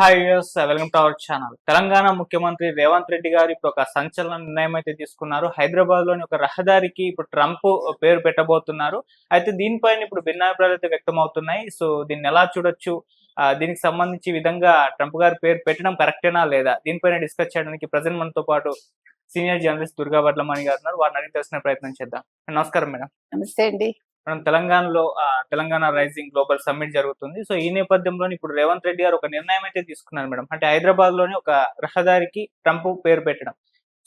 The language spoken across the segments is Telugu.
Hi use welcome to our channel. Telangana ముఖ్యమంత్రి రేవంత్ రెడ్డి గారు ఇప్పుడు ఒక సంచలన నిర్ణయం అయితే తీసుకున్నారు. హైదరాబాద్లోని ఒక రహదారికి ఇప్పుడు ట్రంప్ పేరు పెట్టబోతున్నారు. అయితే దీనిపైన ఇప్పుడు భిన్నాభిప్రాయాలు అయితే వ్యక్తం అవుతున్నాయి సో దీన్ని ఎలా చూడొచ్చు? దీనికి సంబంధించి విధంగా ట్రంప్ గారి పేరు పెట్టడం కరెక్టేనా లేదా? దీనిపైన డిస్కస్ చేయడానికి ప్రజెంట్ మనతో పాటు సీనియర్ జర్నలిస్ట్ దుర్గా వడ్లమణి గారు ఉన్నారు. వారిని అడిగి తెలుసుకునే ప్రయత్నం చేద్దాం. నమస్కారం మేడం. నమస్తే అండి. మనం తెలంగాణలో తెలంగాణ రైజింగ్ గ్లోబల్ సమ్మిట్ జరుగుతుంది. సో ఈ నేపథ్యంలో ఇప్పుడు రేవంత్ రెడ్డి గారు ఒక నిర్ణయం అయితే తీసుకున్నారు మేడం. అంటే హైదరాబాద్లోని ఒక రహదారికి ట్రంప్ పేరు పెట్టడం.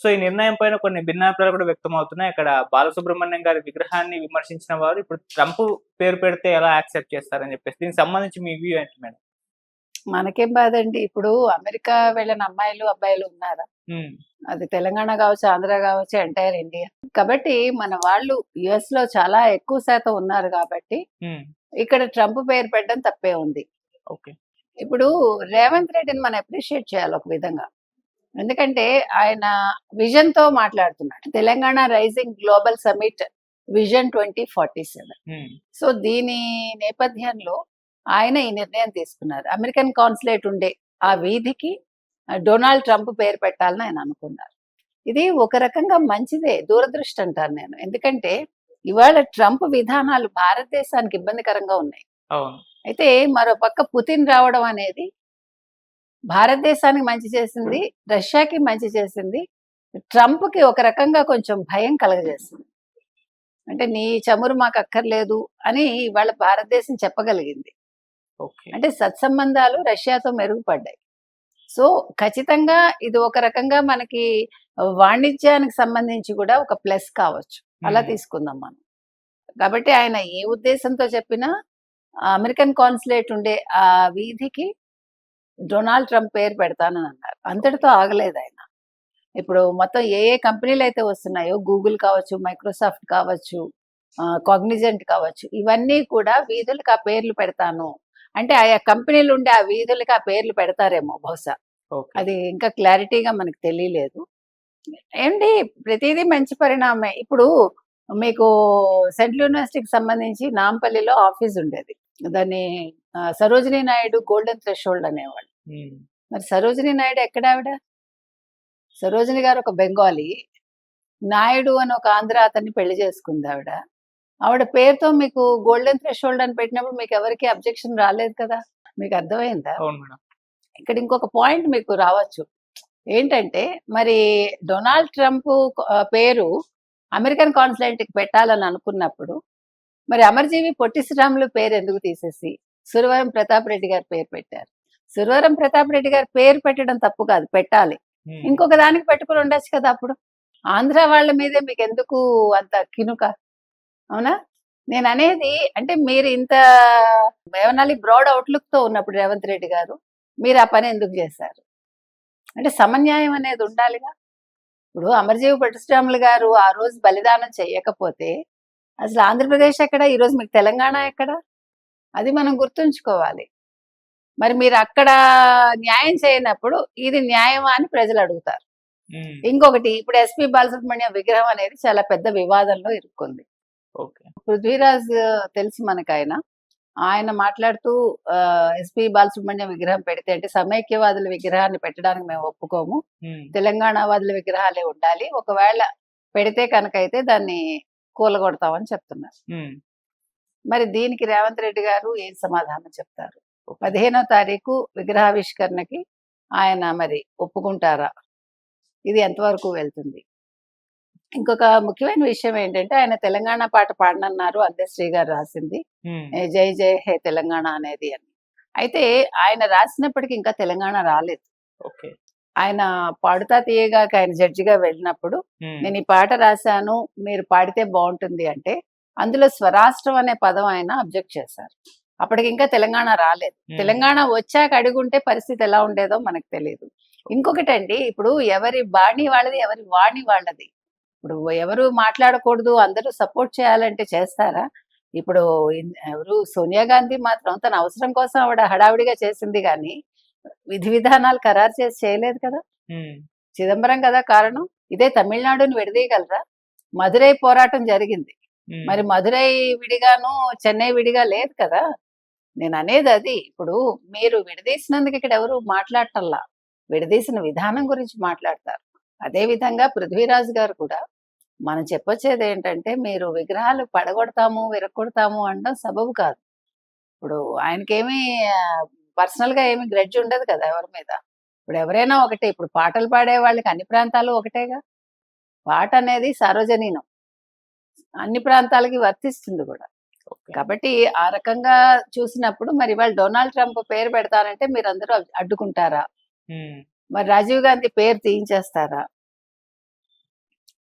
సో ఈ నిర్ణయం పైన కొన్ని భిన్నాభిప్రాయాలు కూడా వ్యక్తం అవుతున్నాయి అక్కడ బాలసుబ్రహ్మణ్యం గారి విగ్రహాన్ని విమర్శించిన వారు ఇప్పుడు ట్రంప్ పేరు పెడితే ఎలా యాక్సెప్ట్ చేస్తారని చెప్పేసి. దీనికి సంబంధించి మీ వ్యూ ఏంటి మేడం? మనకేం బాధండి? ఇప్పుడు అమెరికా వెళ్ళిన అమ్మాయిలు అబ్బాయిలు ఉన్నారా? అది తెలంగాణ కావచ్చు ఆంధ్ర కావచ్చు ఎంటైర్ ఇండియా. కాబట్టి మన వాళ్ళు యుఎస్లో చాలా ఎక్కువ శాతం ఉన్నారు కాబట్టి ఇక్కడ ట్రంప్ పేరు పెట్టడం తప్పే ఉంది. ఇప్పుడు రేవంత్ రెడ్డిని మనం అప్రిషియేట్ చేయాలి ఒక విధంగా. ఎందుకంటే ఆయన విజన్తో మాట్లాడుతున్నాడు. Telangana rising global summit vision twenty forty seven. So దీని నేపథ్యంలో ఆయన ఈ నిర్ణయం తీసుకున్నారు. అమెరికన్ కాన్సులేట్ ఉండే ఆ వీధికి డొనాల్డ్ ట్రంప్ పేరు పెట్టాలని ఆయన అనుకున్నారు. ఇది ఒక రకంగా మంచిదే దూరదృష్టి అంటారు నేను. ఎందుకంటే ఇవాళ ట్రంప్ విధానాలు భారతదేశానికి ఇబ్బందికరంగా ఉన్నాయి. అయితే మరో పక్క పుతిన్ రావడం అనేది భారతదేశానికి మంచి చేసింది రష్యాకి మంచి చేసింది ట్రంప్కి ఒక రకంగా కొంచెం భయం కలగజేసింది. అంటే నీ చమురు మాకు అక్కర్లేదు అని ఇవాళ భారతదేశం చెప్పగలిగింది. అంటే సత్సంబంధాలు రష్యాతో మెరుగుపడ్డాయి. సో ఖచ్చితంగా ఇది ఒక రకంగా మనకి వాణిజ్యానికి సంబంధించి కూడా ఒక ప్లస్ కావచ్చు. అలా తీసుకుందాం మనం. కాబట్టి ఆయన ఏ ఉద్దేశంతో చెప్పినా అమెరికన్ కాన్సులేట్ ఉండే ఆ వీధికి డొనాల్డ్ ట్రంప్ పేరు పెడతానని అన్నారు. అంతటితో ఆగలేదు ఆయన. ఇప్పుడు మొత్తం ఏ ఏ కంపెనీలు అయితే వస్తున్నాయో గూగుల్ కావచ్చు మైక్రోసాఫ్ట్ కావచ్చు కాగ్నిజెంట్ కావచ్చు ఇవన్నీ కూడా వీధులకు ఆ పేర్లు పెడతాను. అంటే ఆయా కంపెనీలు ఉండే ఆ వీధులకి ఆ పేర్లు పెడతారేమో బహుశా. అది ఇంకా క్లారిటీగా మనకు తెలియలేదు. ఏంటి ప్రతిదీ మంచి పరిణామమే ఇప్పుడు మీకు సెంట్రల్ యూనివర్సిటీకి సంబంధించి నాంపల్లిలో ఆఫీస్ ఉండేది. దాన్ని సరోజినీ నాయుడు గోల్డెన్ థ్రెషోల్డ్ అనేవాళ్ళు. మరి సరోజినీ నాయుడు ఎక్కడ ఆవిడ సరోజిని గారు ఒక బెంగాలీ. నాయుడు అని ఒక ఆంధ్ర అతన్ని పెళ్ళి చేసుకుంది ఆవిడ ఆవిడ పేరుతో మీకు గోల్డెన్ థ్రెషోల్డ్ అని పెట్టినప్పుడు మీకు ఎవరికి అబ్జెక్షన్ రాలేదు కదా? మీకు అర్థమైందా? అవును మేడం. ఇక్కడ ఇంకొక పాయింట్ మీకు రావచ్చు. ఏంటంటే మరి డొనాల్డ్ ట్రంప్ పేరు అమెరికన్ కాన్సులేట్కి పెట్టాలని అనుకున్నప్పుడు మరి అమర్జీవి పొట్టి శ్రీరాములు పేరు ఎందుకు తీసేసి సురవరం ప్రతాప్ రెడ్డి గారి పేరు పెట్టారు? సురవరం ప్రతాప్ రెడ్డి గారి పేరు పెట్టడం తప్పు కాదు పెట్టాలి. ఇంకొక దానికి పెట్టుకుని ఉండొచ్చు కదా అప్పుడు? ఆంధ్ర వాళ్ళ మీదే మీకు ఎందుకు అంత కినుక? అవునా? నేను అనేది అంటే మీరు ఇంత ఏమనాలి బ్రాడ్ అవుట్లుక్తో ఉన్నప్పుడు రేవంత్ రెడ్డి గారు మీరు ఆ పని ఎందుకు చేశారు? అంటే సమన్యాయం అనేది ఉండాలిగా. ఇప్పుడు అమర్జీవి పట్టుశ్రాములు గారు ఆ రోజు బలిదానం చేయకపోతే అసలు ఆంధ్రప్రదేశ్ ఎక్కడ? ఈరోజు మీకు తెలంగాణ ఎక్కడ? అది మనం గుర్తుంచుకోవాలి. మరి మీరు అక్కడ న్యాయం చేయనప్పుడు ఇది న్యాయమా అని ప్రజలు అడుగుతారు. ఇంకొకటి ఇప్పుడు ఎస్పి బాలసుబ్రహ్మణ్యం విగ్రహం అనేది చాలా పెద్ద వివాదంలో ఇరుక్కుంది. ఓకే. పృథ్వీరాజ్ తెలుసు మనకు ఆయన ఆయన మాట్లాడుతూ ఎస్పి బాలసుబ్రహ్మణ్యం విగ్రహం పెడితే అంటే సమైక్యవాదుల విగ్రహాన్ని పెట్టడానికి మేము ఒప్పుకోము. తెలంగాణ వాదుల విగ్రహాలే ఉండాలి. ఒకవేళ పెడితే కనుక అయితే దాన్ని కూలగొడతామని చెప్తున్నారు. మరి దీనికి రేవంత్ రెడ్డి గారు ఏం సమాధానం చెప్తారు? పదిహేనో తారీఖు విగ్రహావిష్కరణకి ఆయన మరి ఒప్పుకుంటారా? ఇది ఎంతవరకు వెళ్తుంది? ఇంకొక ముఖ్యమైన విషయం ఏంటంటే ఆయన తెలంగాణ పాట పాడనన్నారు అందశ్రీ గారు రాసింది. జై జై హే తెలంగాణ అనేది అని. అయితే ఆయన రాసినప్పటికీ ఇంకా తెలంగాణ రాలేదు. ఓకే. ఆయన పాడుతా తీయగా ఆయన జడ్జిగా వెళ్ళినప్పుడు నేను ఈ పాట రాశాను మీరు పాడితే బాగుంటుంది అంటే అందులో స్వరాష్ట్రం అనే పదం ఆయన అబ్జెక్ట్ చేశారు. అప్పటికి ఇంకా తెలంగాణ రాలేదు. తెలంగాణ వచ్చాక అడుగుంటే పరిస్థితి ఎలా ఉండేదో మనకు తెలియదు ఇంకొకటండి ఇప్పుడు ఎవరి బాణి వాళ్ళది ఎవరి వాణి వాళ్ళది. ఇప్పుడు ఎవరు మాట్లాడకూడదు అందరూ సపోర్ట్ చేయాలంటే చేస్తారా? ఇప్పుడు ఎవరు సోనియా గాంధీ మాత్రం తన అవసరం కోసం ఆవిడ హడావిడిగా చేసింది కానీ విధి విధానాలు ఖరారు చేసి చేయలేదు కదా? చిదంబరం కదా కారణం? ఇదే తమిళనాడుని విడదీయగలరా? మదురై పోరాటం జరిగింది. మరి మదురై విడిగాను చెన్నై విడిగా లేదు కదా? నేను అనేది అది. ఇప్పుడు మీరు విడదీసినందుకు ఇక్కడ ఎవరు మాట్లాడటల్లా విడదీసిన విధానం గురించి మాట్లాడతారు. అదే విధంగా పృథ్వీరాజు గారు కూడా మనం చెప్పొచ్చేది ఏంటంటే మీరు విగ్రహాలు పడగొడతాము విరగొడతాము అనడం సబబు కాదు. ఇప్పుడు ఆయనకేమీ పర్సనల్గా ఏమి గ్రెడ్జ్ ఉండదు కదా ఎవరి మీద. ఇప్పుడు ఎవరైనా ఒకటే ఇప్పుడు పాటలు పాడే వాళ్ళకి అన్ని ప్రాంతాలు ఒకటేగా. పాట అనేది సార్వజనీనం. అన్ని ప్రాంతాలకి వర్తిస్తుంది కూడా. కాబట్టి ఆ రకంగా చూసినప్పుడు మరి వాళ్ళు డొనాల్డ్ ట్రంప్ పేరు పెడతారంటే మీరు అందరూ అడ్డుకుంటారా? మరి రాజీవ్ గాంధీ పేరు తీయించేస్తారా?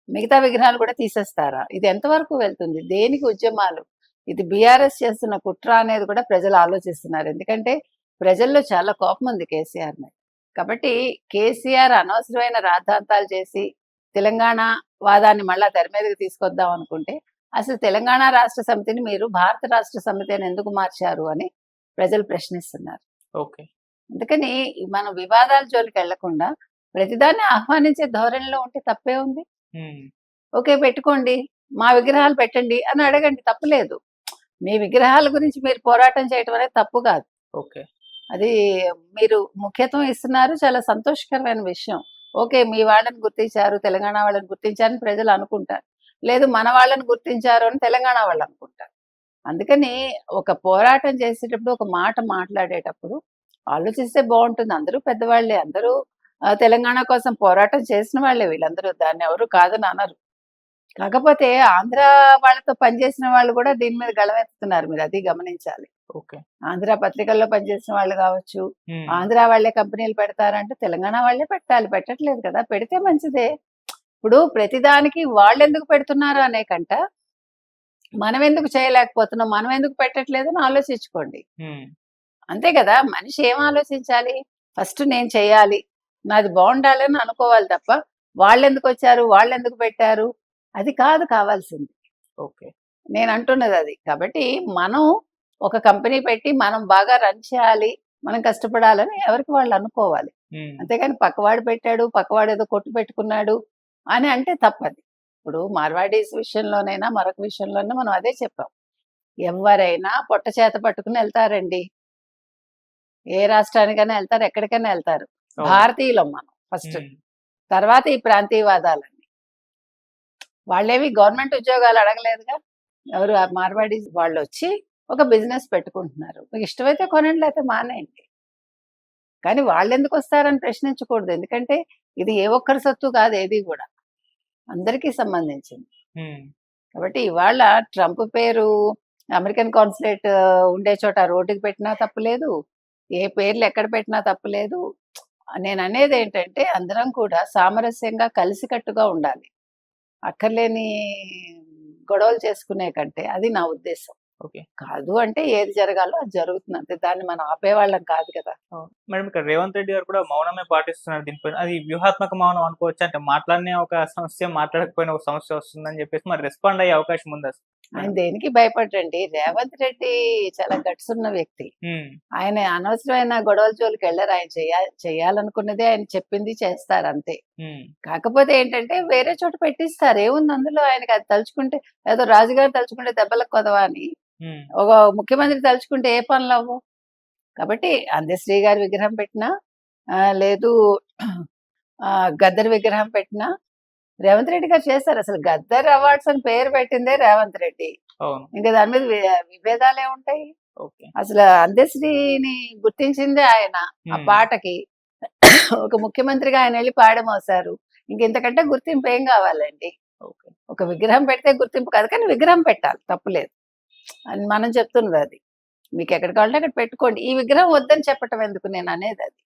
మిగతా విగ్రహాలు కూడా తీసేస్తారా? ఇది ఎంతవరకు వెళ్తుంది? దేనికి ఉద్యమాలు? ఇది బీఆర్ఎస్ చేస్తున్న కుట్ర అనేది కూడా ప్రజలు ఆలోచిస్తున్నారు. ఎందుకంటే ప్రజల్లో చాలా కోపం ఉంది కేసీఆర్ మీద. కాబట్టి కేసీఆర్ అనవసరమైన రాద్ధాంతాలు చేసి తెలంగాణ వాదాన్ని మళ్ళా తెర మీదకి తీసుకొద్దాం అనుకుంటే అసలు తెలంగాణ రాష్ట్ర సమితిని మీరు భారత రాష్ట్ర సమితి అని ఎందుకు మార్చారు అని ప్రజలు ప్రశ్నిస్తున్నారు. ఓకే. అందుకని మనం వివాదాల జోలికి వెళ్ళకుండా ప్రతిదాన్ని ఆహ్వానించే ధోరణిలో ఉంటే తప్పే ఉంది. ఓకే పెట్టుకోండి. మా విగ్రహాలు పెట్టండి అని అడగండి. తప్పులేదు మీ విగ్రహాల గురించి మీరు పోరాటం చేయటం అనేది తప్పు కాదు. ఓకే. అది మీరు ముఖ్యత్వం ఇస్తున్నారు. చాలా సంతోషకరమైన విషయం. ఓకే మీ వాళ్ళని గుర్తించారు తెలంగాణ వాళ్ళని గుర్తించారని ప్రజలు అనుకుంటారు. లేదు మన వాళ్ళని గుర్తించారు అని తెలంగాణ వాళ్ళు అనుకుంటారు. అందుకని ఒక పోరాటం చేసేటప్పుడు ఒక మాట మాట్లాడేటప్పుడు ఆలోచిస్తే బాగుంటుంది. అందరూ పెద్దవాళ్ళే. అందరూ తెలంగాణ కోసం పోరాటం చేసిన వాళ్ళే వీళ్ళందరూ. దాన్ని ఎవరు కాదని అనరు కాకపోతే ఆంధ్ర వాళ్ళతో పనిచేసిన వాళ్ళు కూడా దీని మీద గళమెత్తుతున్నారు. మీరు అది గమనించాలి. ఓకే. ఆంధ్ర పత్రికల్లో పనిచేసిన వాళ్ళు కావచ్చు ఆంధ్ర వాళ్ళే కంపెనీలు పెడతారంటే తెలంగాణ వాళ్ళే పెట్టాలి. పెట్టట్లేదు కదా. పెడితే మంచిదే. ఇప్పుడు ప్రతిదానికి వాళ్ళు ఎందుకు పెడుతున్నారు అనే కంట మనం ఎందుకు చేయలేకపోతున్నాం మనం ఎందుకు పెట్టట్లేదు అని ఆలోచించుకోండి. అంతే కదా. మనిషి ఏం ఆలోచించాలి? ఫస్ట్ నేను చేయాలి. నాది బాగుండాలి అని అనుకోవాలి తప్ప వాళ్ళు ఎందుకు వచ్చారు? వాళ్ళు ఎందుకు పెట్టారు? అది కాదు కావాల్సింది. ఓకే. నేను అంటున్నది అది. కాబట్టి మనం ఒక కంపెనీ పెట్టి మనం బాగా రన్ చేయాలి మనం కష్టపడాలని ఎవరికి వాళ్ళు అనుకోవాలి. అంతేగాని పక్కవాడు పెట్టాడు పక్కవాడు ఏదో కొట్టు పెట్టుకున్నాడు అని అంటే తప్పది. ఇప్పుడు మార్వాడీస్ విషయంలోనైనా మరొక విషయంలోనైనా మనం అదే చెప్పాం. ఎవరైనా పొట్ట చేత పట్టుకుని వెళ్తారండి. ఏ రాష్ట్రానికైనా వెళ్తారు ఎక్కడికైనా వెళ్తారు. భారతీయులం మనం ఫస్ట్. తర్వాత ఈ ప్రాంతీయవాదాలన్నీ. వాళ్ళేవి గవర్నమెంట్ ఉద్యోగాలు అడగలేదుగా. ఎవరు మార్వాడి వాళ్ళు వచ్చి ఒక బిజినెస్ పెట్టుకుంటున్నారు. మీకు ఇష్టమైతే కొనండి లేకపోతే మానేయండి. కానీ వాళ్ళు ఎందుకు వస్తారని ప్రశ్నించకూడదు. ఎందుకంటే ఇది ఏ ఒక్కరి సొత్తు కాదు ఏది కూడా. అందరికీ సంబంధించింది. కాబట్టి ఇవాళ ట్రంప్ పేరు అమెరికన్ కాన్సులేట్ ఉండే చోట రోడ్డుకి పెట్టినా తప్పులేదు ఏ పేర్లు ఎక్కడ పెట్టినా తప్పులేదు నేను అనేది ఏంటంటే అందరం కూడా సామరస్యంగా కలిసికట్టుగా ఉండాలి. అక్కర్లేని గొడవలు చేసుకునే కంటే అది నా ఉద్దేశం. ఓకే. కాదు అంటే ఏది జరగాలో అది జరుగుతుంది. అంతే దాన్ని మనం ఆపేవాళ్ళం కాదు కదా. మేడం ఇక్కడ రేవంత్ రెడ్డి గారు కూడా మౌనమే పాటిస్తున్నారు దీనిపైన. అది వ్యూహాత్మక మౌనం అనుకోవచ్చు? అంటే మాట్లాడనే ఒక సమస్య మాట్లాడకపోయిన ఒక సమస్య వస్తుందని చెప్పేసి మరి రెస్పాండ్ అయ్యే అవకాశం ఉంది? అసలు ఆయన దేనికి భయపడరండి రేవంత్ రెడ్డి చాలా గట్స్ ఉన్న వ్యక్తి ఆయన అనవసరమైన గొడవల జోలికి వెళ్ళరు ఆయన చేయ చేయాలనుకున్నదే ఆయన చెప్పింది చేస్తారు అంతే కాకపోతే ఏంటంటే వేరే చోట పెట్టిస్తారు. ఏముంది అందులో? ఆయనకి అది తలుచుకుంటే ఏదో రాజుగారు తలుచుకుంటే దెబ్బలకు కొదవా అని? ఒక ముఖ్యమంత్రి తలుచుకుంటే ఏ పనులు అవ్వవు కాబట్టి అందశ్రీ గారి విగ్రహం పెట్టినా లేదు ఆ, గద్దర్ విగ్రహం పెట్టినా రేవంత్ రెడ్డి గారు చేస్తారు అసలు గద్దర్ అవార్డ్స్ అని పేరు పెట్టిందే రేవంత్ రెడ్డి. ఇంకా దాని మీద విభేదాలే ఉంటాయి. అసలు అందశ్రీని గుర్తించిందే ఆయన ఆ పాటకి. ఒక ముఖ్యమంత్రిగా ఆయన వెళ్ళి పాడమోసారు ఇంకెంతకంటే గుర్తింపు ఏం కావాలండి? ఒక విగ్రహం పెడితే గుర్తింపు కాదు కానీ విగ్రహం పెట్టాలి. తప్పులేదు అని మనం చెప్తున్నది అది. మీకు ఎక్కడ కావాలంటే అక్కడ పెట్టుకోండి. ఈ విగ్రహం వద్దని చెప్పటం ఎందుకు నేను అనేది అది.